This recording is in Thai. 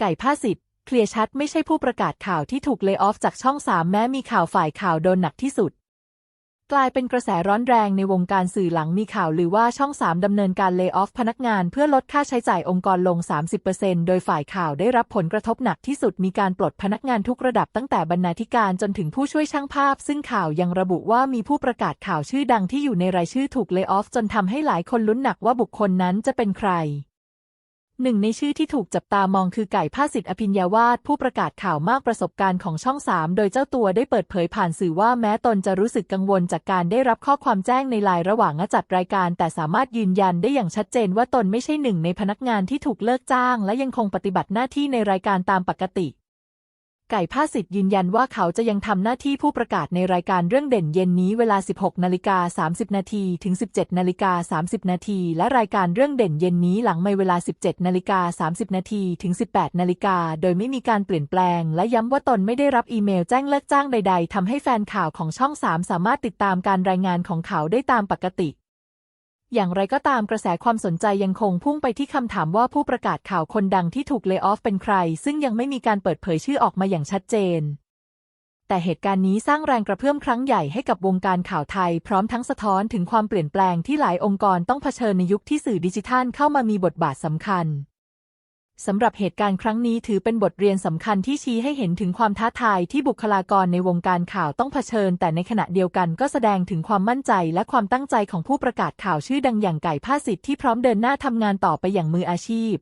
ไก่ผ้าสิทธิ์เคลียร์ชัดไม่ใช่ผู้ประกาศข่าวที่ถูกเล y o อ f จากช่องสามแม้มีข่าวฝ่ายข่าวโดนหนักที่สุด กลายเป็นกระแสร้อนแรงในวงการสื่อหลังมีข่าวหรือว่าช่องสามดำเนินการเล y o อ f พนักงานเพื่อลดค่าใช้จ่ายองค์กรลง 30%โดยฝ่ายข่าวได้รับผลกระทบหนักที่สุดมีการปลดพนักงานทุกระดับตั้งแต่บรรณาธิการจนถึงผู้ช่วยช่างภาพ ซึ่งข่าวยังระบุว่ามีผู้ประกาศข่าวชื่อดังที่อยู่ในรายชื่อถูกเล y o อ f จนทำให้หลายคนลุ้นหนักว่าบุคคลนั้นจะเป็นใคร หนึ่งในชื่อที่ถูกจับตามองคือไก่ภาสิทธิ์อภิญญาวาดผู้ประกาศข่าวมากประสบการณ์ของช่องสามโดยเจ้าตัวได้เปิดเผยผ่านสื่อว่าแม้ตนจะรู้สึกกังวลจากการได้รับข้อความแจ้งในไลน์ระหว่างจัดรายการ แต่สามารถยืนยันได้อย่างชัดเจนว่าตนไม่ใช่หนึ่งในพนักงานที่ถูกเลิกจ้าง และยังคงปฏิบัติหน้าที่ในรายการตามปกติ ไก่ภาสิทธิ์ยืนยันว่าเขาจะยังทำหน้าที่ผู้ประกาศในรายการเรื่องเด่นเย็นนี้เวลา 16 นาฬิกา 30 นาทีถึง 17 นาฬิกา 30 นาทีและรายการเรื่องเด่นเย็นนี้หลังไม่เวลา 17 นาฬิกา 30 นาทีถึง 18 นาฬิกาโดยไม่มีการเปลี่ยนแปลง และย้ำว่าตนไม่ได้รับอีเมลแจ้งเลิกจ้างใด ๆทำให้แฟนข่าวของช่อง 3 สามารถติดตามการรายงานของเขาได้ตามปกติ อย่างไรก็ตามกระแสความสนใจยังคงพุ่งไปที่คำถามว่าผู้ประกาศข่าวคนดังที่ถูกเลิกออฟเป็นใคร ซึ่งยังไม่มีการเปิดเผยชื่อออกมาอย่างชัดเจน แต่เหตุการณ์นี้สร้างแรงกระเพื่อมครั้งใหญ่ให้กับวงการข่าวไทย พร้อมทั้งสะท้อนถึงความเปลี่ยนแปลงที่หลายองค์กรต้องเผชิญในยุคที่สื่อดิจิทัลเข้ามามีบทบาทสำคัญ สำหรับเหตุการณ์ครั้งนี้ถือเป็นบทเรียนสำคัญที่ชี้ให้เห็นถึงความท้าทายที่บุคลากรในวงการข่าวต้องเผชิญ แต่ในขณะเดียวกันก็แสดงถึงความมั่นใจและความตั้งใจของผู้ประกาศข่าวชื่อดังอย่างไก่ผ้าสิทธิ์ที่พร้อมเดินหน้าทำงานต่อไปอย่างมืออาชีพ